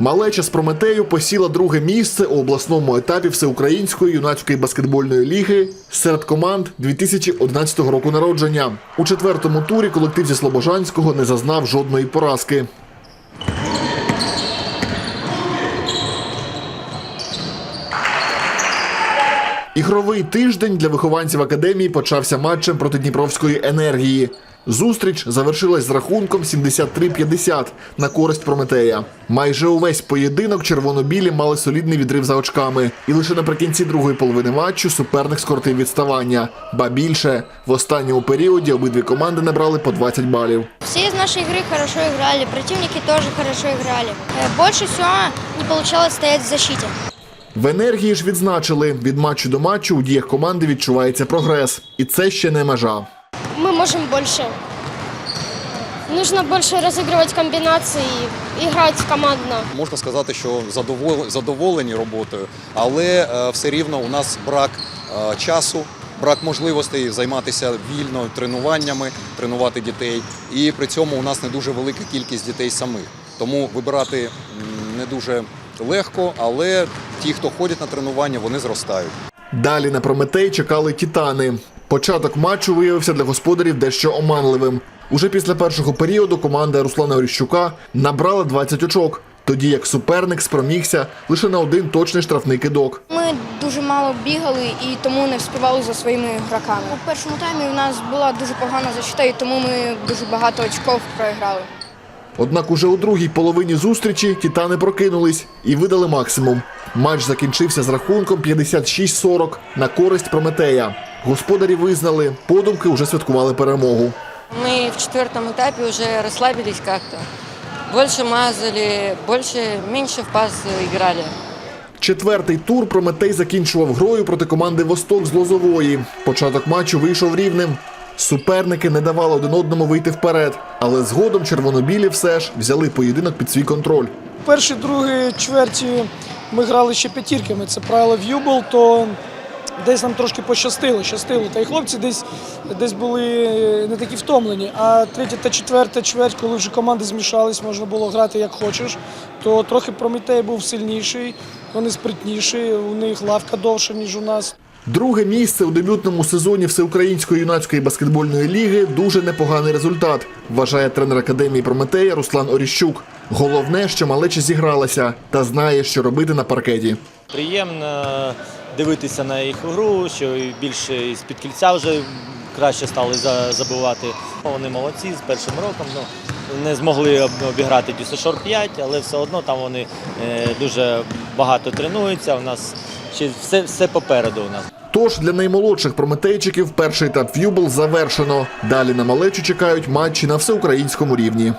Малеча з Прометею посіла друге місце у обласному етапі Всеукраїнської юнацької баскетбольної ліги серед команд 2011 року народження. У четвертому турі колектив зі Слобожанського не зазнав жодної поразки. Ігровий тиждень для вихованців академії почався матчем проти Дніпровської енергії. Зустріч завершилась з рахунком 73-50 на користь Прометея. Майже увесь поєдинок червоно-білі мали солідний відрив за очками, і лише наприкінці другої половини матчу суперник скоротив відставання. Ба більше в останньому періоді обидві команди набрали по 20 балів. Все из нашей игры хорошо играли, противники тоже хорошо играли. Э, Больше всего не получалось стоять в защите. В енергії ж відзначили від матчу до матчу у діях команди відчувається прогрес, і це ще не межа Мы можем больше. Нужно больше разыгрывать комбинации и играть командно. Можна сказати, що задовол- задоволені роботою, але е, все рівно у нас брак е, часу, брак можливостей займатися вільно тренуваннями, тренувати дітей. І при цьому у нас не дуже велика кількість дітей самих. Тому вибирати м, не дуже легко, але ті, хто ходять на тренування, вони зростають. Далі на Прометей чекали тітани. Початок матчу виявився для господарів дещо оманливим. Уже після першого періоду команда Руслана Оріщука набрала 20 очок, тоді як суперник спромігся лише на один точний штрафний кидок. Ми дуже мало бігали і тому не вспівали за своїми граками. У першому таймі у нас була дуже погана защита, і тому ми дуже багато очков проіграли. Однак уже у другій половині зустрічі тітани прокинулись і видали максимум. Матч закінчився з рахунком 56-40 на користь Прометея. Господарі визнали, подумки вже святкували перемогу. Мы в четвертом этапе уже расслабились как-то. Больше мазали, больше, меньше в пас играли. Четвертий тур Прометей закінчував грою проти команди Восток з Лозової. Початок матчу вийшов рівним. Суперники не давали один одному вийти вперед, але згодом червонобілі все ж взяли поєдинок під свій контроль. перші, другі чверті ми грали ще п'ятірками. Це правило в юбол, то десь нам трошки пощастило, щастило. Та й хлопці десь, десь були не такі втомлені. А третя та четверта чверть, коли вже команди змішались, можна було грати як хочеш, то трохи Прометей був сильніший, вони спритніші, у них лавка довша, ніж у нас. Друге місце у дебютному сезоні Всеукраїнської юнацької баскетбольної ліги дуже непоганий результат, вважає тренер академії Прометея Руслан Оріщук. Головне, що малеча зігралася та знає, що робити на паркеті. Приємно дивитися на їх гру, що більше з-під кільця вже краще стали за- забивати. Вони молодці з першим роком. Ну, не змогли обіграти Дюсешор 5, але все одно там вони е, дуже багато тренуються. У нас ще все, все попереду у нас. Тож для наймолодших прометейчиків перший етап Ф'юбл завершено. Далі на малечу чекають матчі на всеукраїнському рівні.